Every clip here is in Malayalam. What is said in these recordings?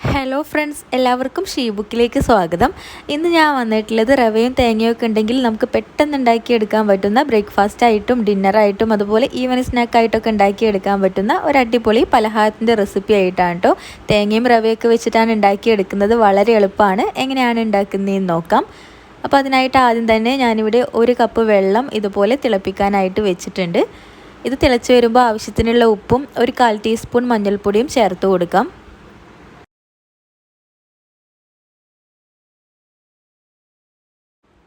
ഹലോ ഫ്രണ്ട്സ് എല്ലാവർക്കും ഷീബുക്കിലേക്ക് സ്വാഗതം. ഇന്ന് ഞാൻ വന്നിട്ടുള്ളത് റവയും തേങ്ങയൊക്കെ ഉണ്ടെങ്കിൽ നമുക്ക് പെട്ടെന്ന് ഉണ്ടാക്കിയെടുക്കാൻ പറ്റുന്ന ബ്രേക്ക്ഫാസ്റ്റ് ആയിട്ടും ഡിന്നറായിട്ടും അതുപോലെ ഈവനിങ് സ്നാക്കായിട്ടൊക്കെ ഉണ്ടാക്കിയെടുക്കാൻ പറ്റുന്ന ഒരു അടിപൊളി പലഹാരത്തിന്റെ റെസിപ്പി ആയിട്ടാണ് കേട്ടോ തേങ്ങയും റവയൊക്കെ വെച്ചിട്ടാണ് ഉണ്ടാക്കിയെടുക്കുന്നത്. വളരെ എളുപ്പമാണ്. എങ്ങനെയാണ് ഉണ്ടാക്കുന്നതെന്ന് നോക്കാം. അപ്പോൾ അതിനായിട്ട് ആദ്യം തന്നെ ഞാനിവിടെ ഒരു കപ്പ് വെള്ളം ഇതുപോലെ തിളപ്പിക്കാനായിട്ട് വെച്ചിട്ടുണ്ട്. ഇത് തിളച്ച് വരുമ്പോൾ ആവശ്യത്തിനുള്ള ഉപ്പും ഒരു കാൽ ടീസ്പൂൺ മഞ്ഞൾപ്പൊടിയും ചേർത്ത് കൊടുക്കാം.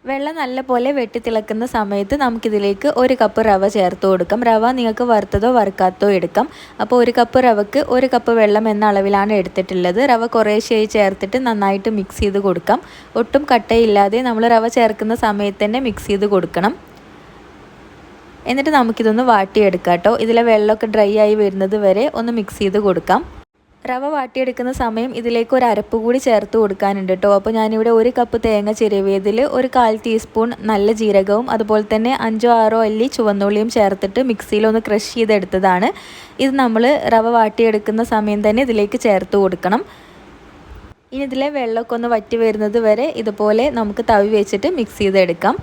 വെള്ളം നല്ലപോലെ വെട്ടി തിളക്കുന്ന സമയത്ത് നമുക്കിതിലേക്ക് ഒരു കപ്പ് റവ ചേർത്ത് കൊടുക്കാം. റവ നിങ്ങൾക്ക് വറുത്തതോ വറുക്കാത്തോ എടുക്കാം. അപ്പോൾ ഒരു കപ്പ് റവക്ക് ഒരു കപ്പ് വെള്ളം എന്ന അളവിലാണ് എടുത്തിട്ടുള്ളത്. റവ കുറേശ്ശേ ചേർത്തിട്ട് നന്നായിട്ട് മിക്സ് ചെയ്ത് കൊടുക്കാം. ഒട്ടും കട്ടയില്ലാതെ നമ്മൾ റവ ചേർക്കുന്ന സമയത്ത് തന്നെ മിക്സ് ചെയ്ത് കൊടുക്കണം. എന്നിട്ട് നമുക്കിതൊന്ന് വാട്ടിയെടുക്കാം കേട്ടോ. ഇതിലെ വെള്ളമൊക്കെ ഡ്രൈ ആയി വരുന്നത് വരെ ഒന്ന് മിക്സ് ചെയ്ത് കൊടുക്കാം. റവ വാട്ടിയെടുക്കുന്ന സമയം ഇതിലേക്ക് ഒരു അരപ്പ് കൂടി ചേർത്ത് കൊടുക്കാനുണ്ട് കേട്ടോ. അപ്പോൾ ഞാനിവിടെ ഒരു കപ്പ് തേങ്ങ ചിരവിയതിൽ ഒരു കാൽ ടീസ്പൂൺ നല്ല ജീരകവും അതുപോലെ തന്നെ അഞ്ചോ ആറോ അല്ലി ചുവന്നുള്ളിയും ചേർത്തിട്ട് മിക്സിയിലൊന്ന് ക്രഷ് ചെയ്തെടുത്തതാണ്. ഇത് നമ്മൾ റവ വാട്ടിയെടുക്കുന്ന സമയം തന്നെ ഇതിലേക്ക് ചേർത്ത് കൊടുക്കണം. ഇനി ഇതിലെ വെള്ളമൊക്കെ ഒന്ന് വറ്റി വരുന്നത് വരെ ഇതുപോലെ നമുക്ക് തവി വെച്ചിട്ട് മിക്സ് ചെയ്തെടുക്കാം.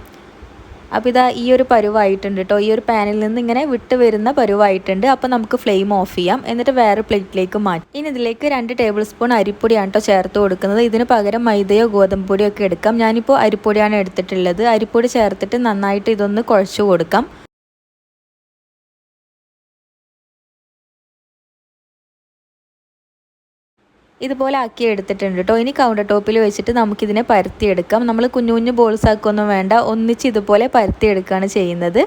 അപ്പോൾ ഇതാ ഈ ഒരു പരുവായിട്ടുണ്ട് കേട്ടോ ഈ ഒരു പാനിൽ നിന്ന് ഇങ്ങനെ വിട്ട് വരുന്ന പരുവായിട്ടുണ്ട്. അപ്പോൾ നമുക്ക് ഫ്ലെയിം ഓഫ് ചെയ്യാം. എന്നിട്ട് വേറെ പ്ലേറ്റിലേക്ക് മാറ്റി. ഇനി ഇതിലേക്ക് രണ്ട് ടേബിൾ സ്പൂൺ അരിപ്പൊടിയാണ് കേട്ടോ ചേർത്ത് കൊടുക്കുന്നത്. ഇതിന് പകരം മൈദയോ ഗോതമ്പ് പൊടിയോ ഒക്കെ എടുക്കാം. ഞാനിപ്പോൾ അരിപ്പൊടിയാണ് എടുത്തിട്ടുള്ളത്. അരിപ്പൊടി ചേർത്തിട്ട് നന്നായിട്ട് ഇതൊന്ന് കുഴച്ചു കൊടുക്കാം. ഇതുപോലെ ആക്കി എടുത്തിട്ടുണ്ട് കേട്ടോ. ഇനി കൗണ്ടർ ടോപ്പിൽ വെച്ചിട്ട് നമുക്കിതിനെ പരത്തിയെടുക്കാം. നമ്മൾ കുഞ്ഞു കുഞ്ഞു ബോൾസ് ആക്കൊന്നും വേണ്ട. ഒന്നിച്ച് ഇതുപോലെ പരത്തിയെടുക്കുകയാണ് ചെയ്യുന്നത്.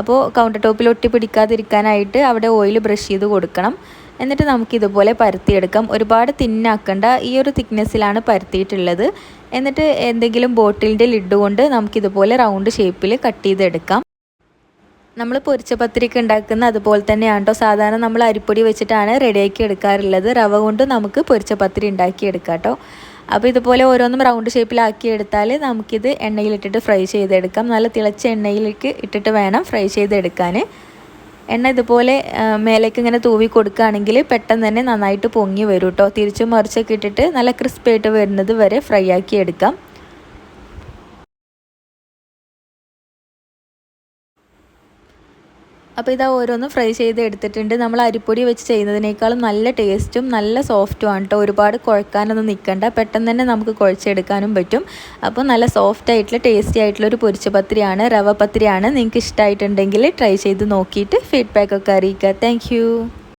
അപ്പോൾ കൗണ്ടർ ടോപ്പിൽ ഒട്ടി പിടിക്കാതിരിക്കാനായിട്ട് അവിടെ ഓയിൽ ബ്രഷ് ചെയ്ത് കൊടുക്കണം. എന്നിട്ട് നമുക്ക് ഇതുപോലെ പരത്തിയെടുക്കാം. ഒരുപാട് തിന്നാക്കണ്ട. ഈ ഒരു തിക്നെസ്സിലാണ് പരത്തിയിട്ടുള്ളത്. എന്നിട്ട് എന്തെങ്കിലും ബോട്ടിലിന്റെ ലിഡ് കൊണ്ട് നമുക്കിതുപോലെ റൗണ്ട് ഷേപ്പിൽ കട്ട് ചെയ്തെടുക്കാം. നമ്മൾ പൊരിച്ച പത്തിരിക്ക് ഉണ്ടാക്കുന്ന അതുപോലെ തന്നെയാണ്? കേട്ടോ സാധാരണ നമ്മൾ അരിപ്പൊടി വെച്ചിട്ടാണ് റെഡിയാക്കി എടുക്കാറുള്ളത്. റവ കൊണ്ട് നമുക്ക് പൊരിച്ച പത്തിരി ഉണ്ടാക്കി എടുക്കാം കേട്ടോ. അപ്പോൾ ഇതുപോലെ ഓരോന്നും റൗണ്ട് ഷേപ്പിലാക്കി എടുത്താൽ നമുക്കിത് എണ്ണയിലിട്ടിട്ട് ഫ്രൈ ചെയ്തെടുക്കാം. നല്ല തിളച്ച എണ്ണയിലേക്ക് ഇട്ടിട്ട് വേണം ഫ്രൈ ചെയ്തെടുക്കാൻ എണ്ണ ഇതുപോലെ മേലേക്ക് ഇങ്ങനെ തൂവി കൊടുക്കുകയാണെങ്കിൽ പെട്ടെന്ന് തന്നെ നന്നായിട്ട് പൊങ്ങി വരും കേട്ടോ. തിരിച്ചും മറിച്ചൊക്കെ ഇട്ടിട്ട് നല്ല ക്രിസ്പായിട്ട് വരുന്നത് വരെ ഫ്രൈ ആക്കി എടുക്കാം. അപ്പോൾ ഇതാ ഓരോന്ന് ഫ്രൈ ചെയ്ത് എടുത്തിട്ടുണ്ട്. നമ്മൾ അരിപ്പൊടി വെച്ച് ചെയ്യുന്നതിനേക്കാളും നല്ല ടേസ്റ്റും നല്ല സോഫ്റ്റും ആണ് കേട്ടോ ഒരുപാട് കുഴക്കാനൊന്നും നിൽക്കണ്ട പെട്ടെന്ന് തന്നെ നമുക്ക് കുഴച്ചെടുക്കാനും പറ്റും. അപ്പോൾ നല്ല സോഫ്റ്റ് ആയിട്ടുള്ള ടേസ്റ്റി ആയിട്ടുള്ള ഒരു പൊരിച്ച പത്തിരിയാണ് റവ പത്തിരിയാണ് നിങ്ങൾക്ക് ഇഷ്ടമായിട്ടുണ്ടെങ്കിൽ ട്രൈ ചെയ്ത് നോക്കിയിട്ട് ഫീഡ്ബാക്ക് ഒക്കെ അറിയിക്കുക. താങ്ക്